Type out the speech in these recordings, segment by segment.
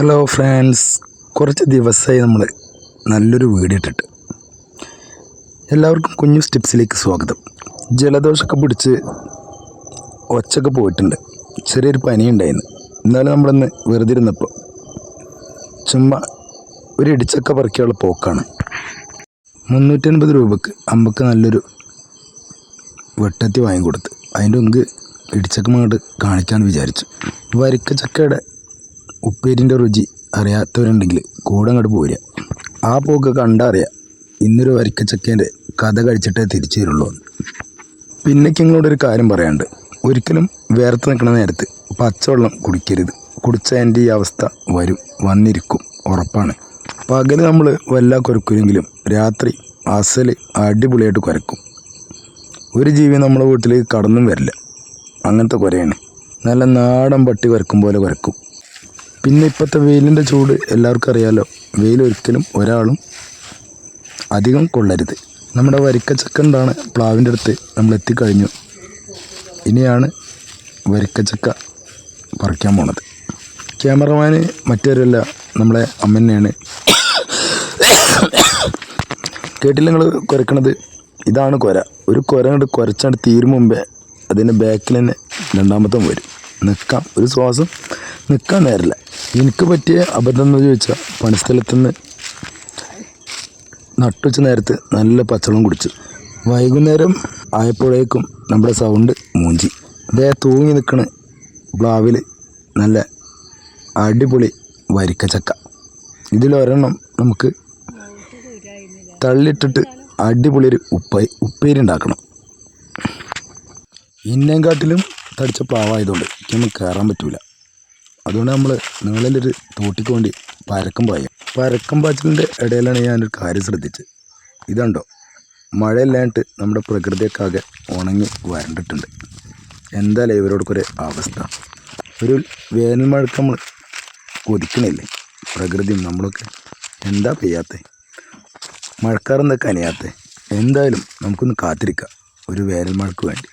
Hello friends കുറച്ച് ദിവസമായി നമ്മൾ നല്ലൊരു വീഡിയോ ഇട്ടിട്ട്. എല്ലാവർക്കും കുഞ്ഞു സ്റ്റെപ്സിലേക്ക് സ്വാഗതം. ജലദോഷമൊക്കെ പിടിച്ച് ഒച്ചൊക്കെ പോയിട്ടുണ്ട്. ചെറിയൊരു പനി ഉണ്ടായിരുന്നു എന്നാലും നമ്മളിന്ന് വെറുതെ ഇരുന്നപ്പോൾ ചുമ്മാ ഒരു ഇടിച്ചൊക്കെ പറിക്കാനുള്ള പോക്കാണ്. മുന്നൂറ്റൻപത് രൂപക്ക് അമ്പക്ക് നല്ലൊരു വെട്ടത്തി വാങ്ങിക്കൊടുത്ത്. അതിന്റെ മുമ്പ് ഇടിച്ചക്ക അങ്ങോട്ട് കാണിക്കാമെന്ന് വിചാരിച്ചു. വരിക്കച്ചക്കയുടെ ഉപ്പേരിന്റെ രുചി അറിയാത്തവരുണ്ടെങ്കിൽ കൂടെ അങ്ങോട്ട് പോരുക. ആ പോക്ക് കണ്ടറിയാം. ഇന്നൊരു വരിക്കച്ചക്കേന്റെ കഥ കഴിച്ചിട്ടേ തിരിച്ചു തരുള്ളൂ പിന്നെക്ക് പിന്നേക്ക് നിങ്ങളോട് ഒരു കാര്യം പറയാണ്ട് ഒരിക്കലും വേർത്ത് നിൽക്കുന്ന നേരത്ത് പച്ചവെള്ളം കുടിക്കരുത്. കുടിച്ചതിന്റെ ഈ അവസ്ഥ വരും വന്നിരിക്കും ഉറപ്പാണ്. പകൽ നമ്മൾ വല്ല കുരക്കുമെങ്കിലും രാത്രി അസൽ അടിപൊളിയായിട്ട് കുരക്കും. ഒരു ജീവി നമ്മളെ വീട്ടിലേക്ക് കടന്നും വരില്ല. അങ്ങനത്തെ കുരയാണ്. നല്ല നാടൻ പട്ടി കുരക്കും പോലെ കുരക്കും. പിന്നെ ഇപ്പോഴത്തെ വെയിലിന്റെ ചൂട് എല്ലാവർക്കും അറിയാലോ. വെയിൽ ഒരിക്കലും ഒരാളും അധികം കൊള്ളരുത്. നമ്മുടെ വരിക്കച്ചക്കണ്ടാണ് പ്ലാവിന്റെ അടുത്ത് നമ്മൾ എത്തിക്കഴിഞ്ഞു. ഇനിയാണ് വരിക്കച്ചക്ക പറിക്കാൻ പോണത്. ക്യാമറമാന് മറ്റൊരുമല്ല നമ്മളെ അമ്മ തന്നെയാണ് കേട്ടില്ല നിങ്ങൾ കുരക്കണത്? ഇതാണ് കുര. ഒരു കുര കൊണ്ട് തീരും മുമ്പേ അതിന്റെ ബാക്കിൽ തന്നെ രണ്ടാമത്തെ വരും. നിൽക്കാം. ഒരു ശ്വാസം നിൽക്കാൻ നേരില്ല എനിക്ക് പറ്റിയ അബദ്ധം എന്ന് ചോദിച്ചാൽ പണിസ്ഥലത്തു നിന്ന് നട്ടുച്ച നേരത്ത് നല്ല പച്ചളം കുടിച്ചു. വൈകുന്നേരം ആയപ്പോഴേക്കും നമ്മുടെ സൗണ്ട് മൂഞ്ചി. ദേ തൂങ്ങി നിൽക്കണ ബ്ലാവിൽ നല്ല അടിപൊളി വരിക്കച്ചക്ക ഇതിലൊരെണ്ണം നമുക്ക് തള്ളിട്ടിട്ട് അടിപൊളി ഒരു ഉപ്പ ഉപ്പേരി ഉണ്ടാക്കണം. ഇന്നേക്കാട്ടിലും തടിച്ച പ്ലാവായതുകൊണ്ട് നമുക്ക് കയറാൻ പറ്റൂല. അതുകൊണ്ട് നമ്മൾ നീളലൊരു തോട്ടിക്ക് വേണ്ടി പരക്കം പായ. പരക്കം പാച്ചിലിന്റെ ഇടയിലാണ് ഞാനൊരു കാര്യം ശ്രദ്ധിച്ചത്. ഇതുണ്ടോ? മഴയില്ലായിട്ട് നമ്മുടെ പ്രകൃതിയൊക്കെ ആകെ ഉണങ്ങി വരണ്ടിട്ടുണ്ട്. എന്തായാലും ഇവരോടൊക്കെ അവസ്ഥ. ഒരു വേനൽ മഴക്ക് നമ്മൾ കൊതിക്കണില്ലേ? പ്രകൃതിയും നമ്മളൊക്കെ എന്താ പെയ്യാത്ത? മഴക്കാർ എന്തൊക്കെ അനിയാത്ത എന്തായാലും നമുക്കൊന്ന് കാത്തിരിക്കാം ഒരു വേനൽ മഴക്ക് വേണ്ടി.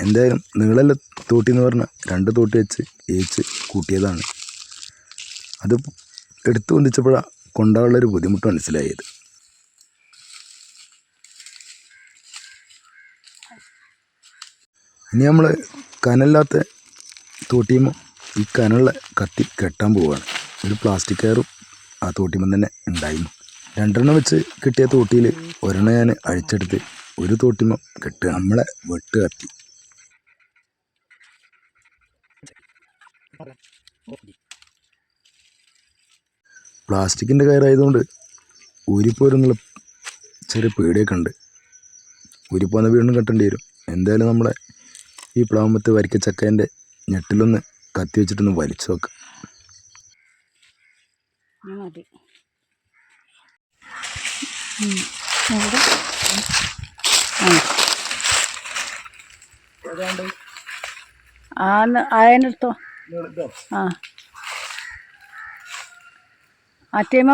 എന്തായാലും നീളല്ല തോട്ടി എന്ന് പറഞ്ഞാൽ രണ്ട് തോട്ടി വെച്ച് ഏച്ച് കൂട്ടിയതാണ്. അത് എടുത്തു പൊന്തിച്ചപ്പോഴാണ് കൊണ്ടാവുള്ളൊരു ബുദ്ധിമുട്ട് മനസ്സിലായത്. ഇനി നമ്മൾ കനല്ലാത്ത തോട്ടിയുമ്പോൾ ഈ കനുള്ള കത്തി കെട്ടാൻ പോവുകയാണ് ഒരു പ്ലാസ്റ്റിക് കയറും ആ തോട്ടിയുമ്പോൾ തന്നെ ഉണ്ടായിരുന്നു. രണ്ടെണ്ണം വെച്ച് കിട്ടിയ തോട്ടിയിൽ ഒരെണ്ണം ഞാൻ അഴിച്ചെടുത്ത് ഒരു തോട്ടിമ കെട്ടുക. നമ്മളെ വെട്ട് കത്തി. പ്ലാസ്റ്റിക്കിന്റെ കയറായതുകൊണ്ട് ഊരിപ്പോരുന്നുള്ള ചെറിയ പേടിയൊക്കെ ഉണ്ട്. ഊരിപ്പോന്ന വീണ്ടും കെട്ടേണ്ടി വരും. എന്തായാലും നമ്മളെ ഈ പ്ലാവുമ്പത്ത് വരിക്കച്ചക്കേന്റെ ഞെട്ടിലൊന്ന് കത്തി വെച്ചിട്ടൊന്ന് വലിച്ചു നോക്കാം. മതി? ആ ആ.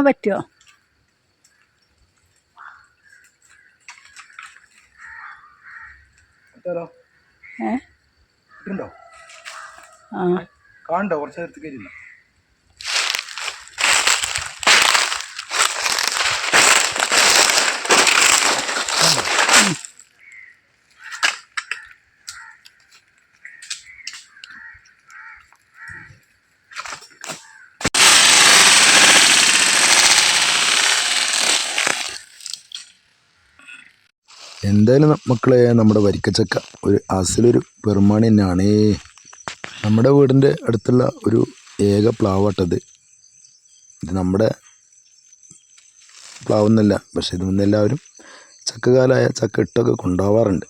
പറ്റുമോ ഏ? ഉണ്ടോ ആ. കാണണ്ടോ കുറച്ച് നേരത്തെ കയറില്ല എന്തായാലും മക്കളെ നമ്മുടെ വരിക്കച്ചക്ക ഒരു അസലൊരു പെരുമാണി തന്നെയാണേ. നമ്മുടെ വീടിന്റെ അടുത്തുള്ള ഒരു ഏക പ്ലാവാട്ടത്. ഇത് നമ്മുടെ പ്ലാവൊന്നുമല്ല പക്ഷെ ഇത് മുന്നേ എല്ലാവരും ചക്കകാലായ ചക്ക ഇട്ടൊക്കെ കൊണ്ടുപോവാറുണ്ട്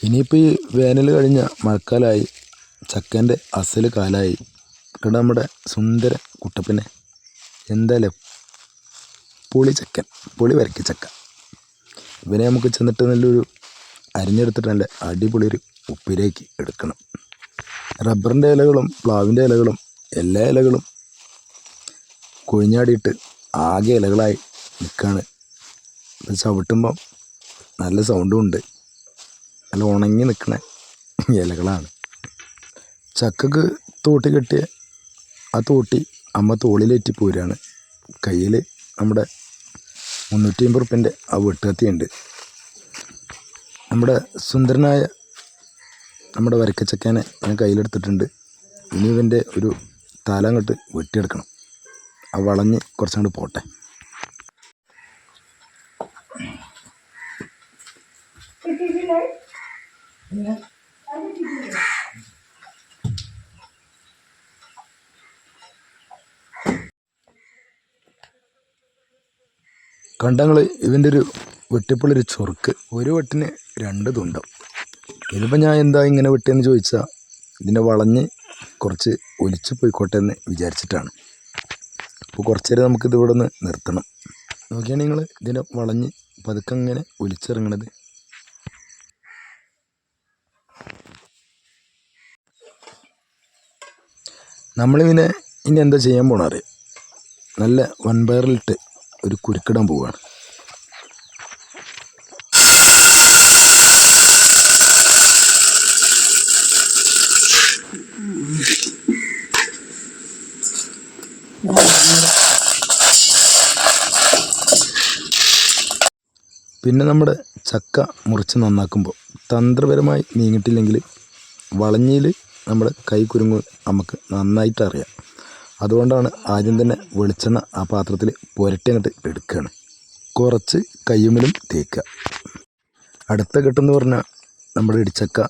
ഇനിയിപ്പോൾ ഈ വേനൽ കഴിഞ്ഞ മഴക്കാലമായി ചക്കേന്റെ അസൽ കാലായി. ഇവിടെ നമ്മുടെ സുന്ദര കുട്ടപ്പനെ എന്തായാലും പുളി ചക്കൻ പുളി വരക്കി ചക്ക. ഇവനെ നമുക്ക് ചെന്നിട്ട് നല്ലൊരു അരിഞ്ഞെടുത്തിട്ട് നല്ല അടിപൊളി ഒരു ഉപ്പിലേക്ക് എടുക്കണം. റബ്ബറിന്റെ ഇലകളും പ്ലാവിന്റെ ഇലകളും എല്ലാ ഇലകളും കൊഴിഞ്ഞാടിയിട്ട് ആകെ ഇലകളായി നിൽക്കുകയാണ് ചവിട്ടുമ്പം നല്ല സൗണ്ടും ഉണ്ട്. നല്ല ഉണങ്ങി നിൽക്കണ ഇലകളാണ്. ചക്കക്ക് തോട്ടി കെട്ടിയ ആ തോട്ടി അമ്മ തോളിലേറ്റി പോരാണ്. കയ്യിൽ നമ്മുടെ മുന്നൂറ്റി അമ്പത് റുപ്യന്റെ ആ വെട്ടുകത്തിയുണ്ട് നമ്മുടെ സുന്ദരനായ നമ്മുടെ വരക്കച്ചക്കാനെ ഞാൻ കയ്യിലെടുത്തിട്ടുണ്ട്. ഇനി ഇവന്റെ ഒരു തല അങ്ങോട്ട് വെട്ടിയെടുക്കണം. ആ വളഞ്ഞ് കുറച്ചങ്ങോട്ട് പോട്ടെ. കണ്ടങ്ങൾ ഇതിന്റെ ഒരു വെട്ടിപ്പുള്ളൊരു ചൊറുക്ക്. ഒരു വെട്ടിന് രണ്ട് തുണ്ടം. ഇതിപ്പോൾ ഞാൻ എന്താ ഇങ്ങനെ വെട്ടിയെന്ന് ചോദിച്ചാൽ ഇതിന്റെ വളഞ്ഞ് കുറച്ച് ഒലിച്ച് പോയിക്കോട്ടെ എന്ന് വിചാരിച്ചിട്ടാണ്. അപ്പോൾ കുറച്ച് നേരം നമുക്കിത് ഇവിടെ ഒന്ന് നിർത്തണം. നോക്കിയാണ് നിങ്ങൾ ഇതിനെ വളഞ്ഞ് പതുക്കെ ഇങ്ങനെ ഒലിച്ചിറങ്ങണത്. നമ്മളിതിനെ ഇനി എന്താ ചെയ്യാൻ പോണറിയാം നല്ല നല്ല വൻപയറിലിട്ട് ഒരു കുരുക്കിടാൻ പോവുകയാണ്. പിന്നെ നമ്മുടെ ചക്ക മുറിച്ച് നന്നാക്കുമ്പോൾ തന്ത്രപരമായി നീങ്ങിട്ടില്ലെങ്കിൽ വളഞ്ഞിൽ നമ്മുടെ കൈ നമുക്ക് നന്നായിട്ട് അറിയാം. അതുകൊണ്ടാണ് ആദ്യം തന്നെ വെളിച്ചെണ്ണ ആ പാത്രത്തിൽ പുരട്ടി അങ്ങോട്ട് എടുക്കുകയാണ് കുറച്ച് കയ്യുമ്മലും തേക്കുക അടുത്ത ഘട്ടമെന്ന് പറഞ്ഞാൽ നമ്മുടെ ഇടിച്ചക്ക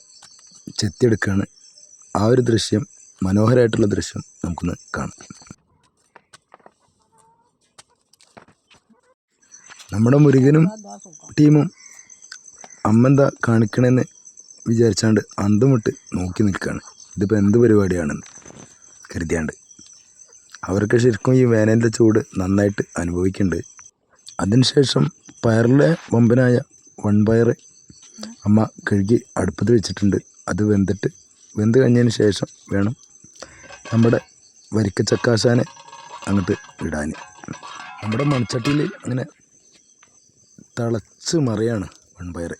ചെത്തിയെടുക്കുകയാണ് ആ ഒരു ദൃശ്യം മനോഹരമായിട്ടുള്ള ദൃശ്യം നമുക്കൊന്ന് കാണാം. നമ്മുടെ മുരുകനും ടീമും അമ്മ എന്താ കാണിക്കണമെന്ന് വിചാരിച്ചാണ്ട് അന്തുമിട്ട് നോക്കി നിൽക്കുകയാണ് ഇതിപ്പോൾ എന്ത് പരിപാടിയാണെന്ന് കരുതിയാണ്ട്. അവർക്ക് ശരിക്കും ഈ വേനലിന്റെ ചൂട് നന്നായിട്ട് അനുഭവിക്കുന്നുണ്ട്. അതിനുശേഷം പയറിലെ വമ്പനായ വൺപയർ അമ്മ കഴുകി അടുപ്പത്ത് വെച്ചിട്ടുണ്ട്. അത് വെന്തിട്ട് വെന്ത് കഴിഞ്ഞതിന് ശേഷം വേണം നമ്മുടെ വരിക്ക ചക്കാശാനെ അങ്ങോട്ട് ഇടാൻ. നമ്മുടെ മൺചട്ടിയിൽ അങ്ങനെ തിളച്ച് മറിയാണ് വൺപയർ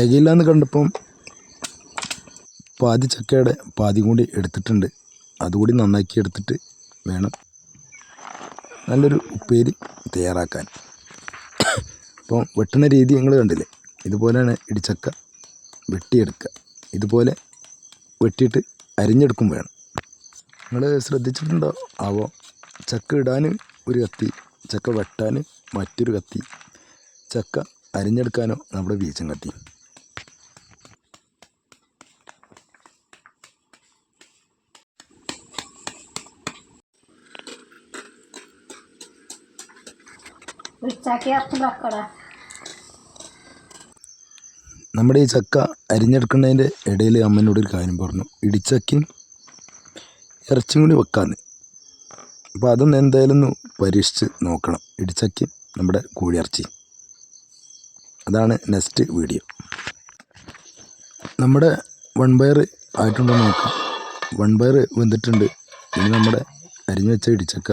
തികയില്ല എന്ന് കണ്ടപ്പം പാതി ചക്കയുടെ പാതി കൂടി എടുത്തിട്ടുണ്ട്. അതുകൂടി നന്നാക്കി എടുത്തിട്ട് വേണം നല്ലൊരു ഉപ്പേരി തയ്യാറാക്കാൻ. അപ്പം വെട്ടുന്ന രീതി നിങ്ങൾ കണ്ടില്ലേ? ഇതുപോലെയാണ് ഇടിച്ചക്ക വെട്ടിയെടുക്കുക ഇതുപോലെ വെട്ടിയിട്ട് അരിഞ്ഞെടുക്കും വേണം. നിങ്ങൾ ശ്രദ്ധിച്ചിട്ടുണ്ടോ? ആവോ? ചക്ക ഇടാൻ ഒരു കത്തി ചക്ക വെട്ടാൻ മറ്റൊരു കത്തി. ചക്ക അരിഞ്ഞെടുക്കാനോ നമ്മുടെ വീച്ചം കത്തി. ഇറച്ചിലൊക്കെ നമ്മുടെ ഈ ചക്ക അരിഞ്ഞെടുക്കുന്നതിന്റെ ഇടയിൽ അമ്മനോട് ഒരു കാര്യം പറഞ്ഞു. ഇടിച്ചക്കും ഇറച്ചിയും കൂടി വെക്കാന്ന്. അപ്പോൾ അതൊന്ന് എന്തായാലും ഒന്ന് പരീക്ഷിച്ച് നോക്കണം. ഇടിച്ചക്കും നമ്മുടെ കോഴിയിറച്ചി. അതാണ് നെക്സ്റ്റ് വീഡിയോ. നമ്മുടെ വൺ വൺപയർ ആയിട്ടുണ്ടോ നോക്കാം. വൺ വൺപയർ വെന്തിട്ടുണ്ട്. ഇനി നമ്മുടെ അരിഞ്ഞു വെച്ച ഇടിച്ചക്ക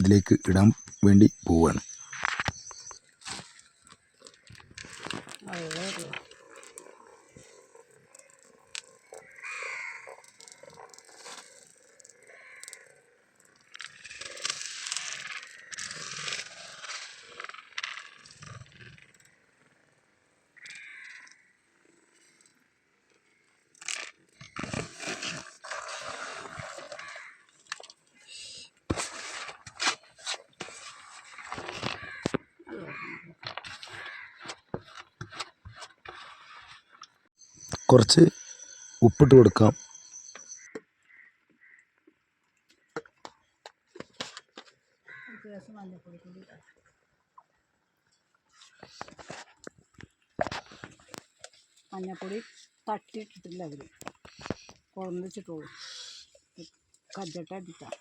ഇതിലേക്ക് ഇടാൻ വേണ്ടി പോവുകയാണ്. കുറച്ച് ഉപ്പിട്ട് കൊടുക്കാം. മഞ്ഞപ്പൊടി തട്ടിയിട്ടിട്ടില്ല അതിൽ കുറഞ്ഞിട്ടുള്ളൂ കജട്ട അടിക്കാം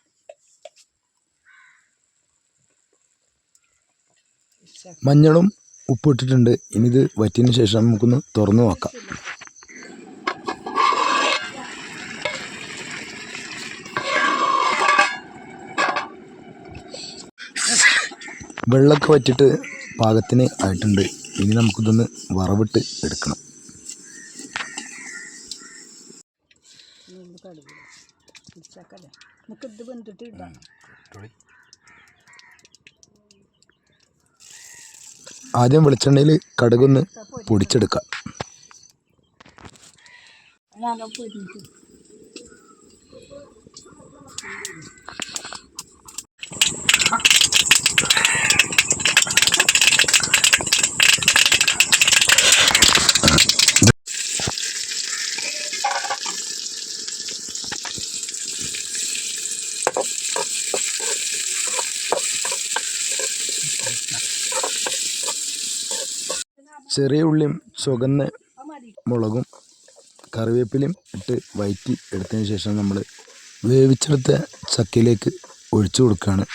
മഞ്ഞളും ഉപ്പിട്ടിട്ടുണ്ട് ഇനി ഇത് വറ്റിയതിന് ശേഷം നമുക്കൊന്ന് തുറന്നു നോക്കാം. വെള്ളമൊക്കെ വറ്റിട്ട് പാകത്തിന് ആയിട്ടുണ്ട്. ഇനി നമുക്കിതൊന്ന് വറവിട്ട് എടുക്കണം. ഇടാം ആദ്യം വെളിച്ചെണ്ണയിൽ കടുകൊന്ന് പൊടിച്ചെടുക്കാം. ചെറിയ ഉള്ളിയും ചുവന്ന മുളകും കറിവേപ്പിലയും ഇട്ട് വയറ്റി എടുത്തതിന് ശേഷം നമ്മൾ വേവിച്ചെടുത്ത ചക്കയിലേക്ക് ഒഴിച്ചു കൊടുക്കുകയാണ്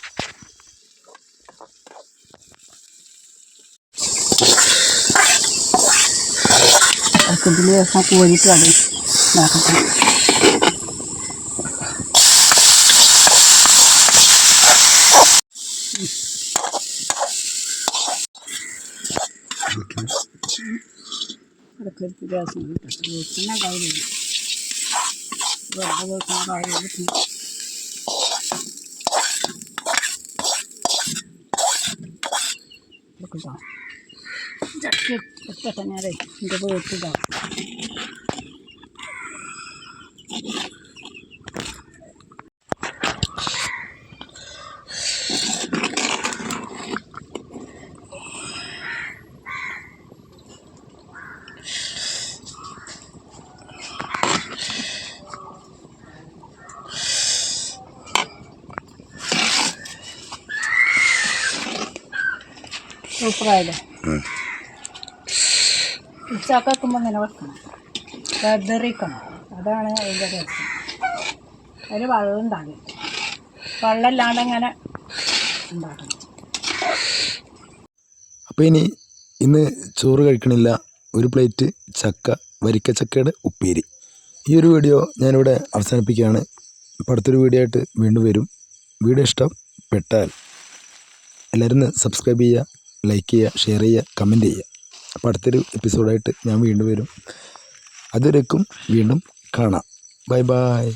അതിൽ ഒഴിച്ചു അത് ദിവസം കിട്ടും വീട്ടിനെ കാര്യമില്ല വെറുതെ കാര്യമില്ല കേട്ടോ ചട്ടി ഇട്ടിട്ട് നേരെ എന്റെ വീട്ടിലാവും സൂപ്പറായില്ലേ ചക്ക വെക്കുമ്പോൾ ഇങ്ങനെ വെക്കണം. വെതറിക്കണം. അതാണ് അതിന്റെ രസം. അതിൽ വെള്ളം ഉണ്ടാകും അങ്ങനെ ഇല്ലാണ്ട് ഇങ്ങനെ ഉണ്ടാക്കണം. അപ്പോൾ ഇനി ഇന്ന് ചോറ് കഴിക്കണില്ല. ഒരു പ്ലേറ്റ് ചക്ക വരിക്ക ചക്കയുടെ ഉപ്പേരി. ഈ ഒരു വീഡിയോ ഞാനിവിടെ അവസാനിപ്പിക്കുകയാണ്. അപ്പോൾ അടുത്തൊരു വീഡിയോ ആയിട്ട് വീണ്ടും വരും. വീഡിയോ ഇഷ്ടപ്പെട്ടാൽ എല്ലാവരും സബ്സ്ക്രൈബ് ചെയ്യുക. ലൈക്ക് ചെയ്യുക ഷെയർ ചെയ്യുക കമന്റ് ചെയ്യുക. അപ്പോൾ അടുത്തൊരു എപ്പിസോഡായിട്ട് ഞാൻ വീണ്ടും വരും. അതുവരേക്കും വീണ്ടും കാണാം. Bye bye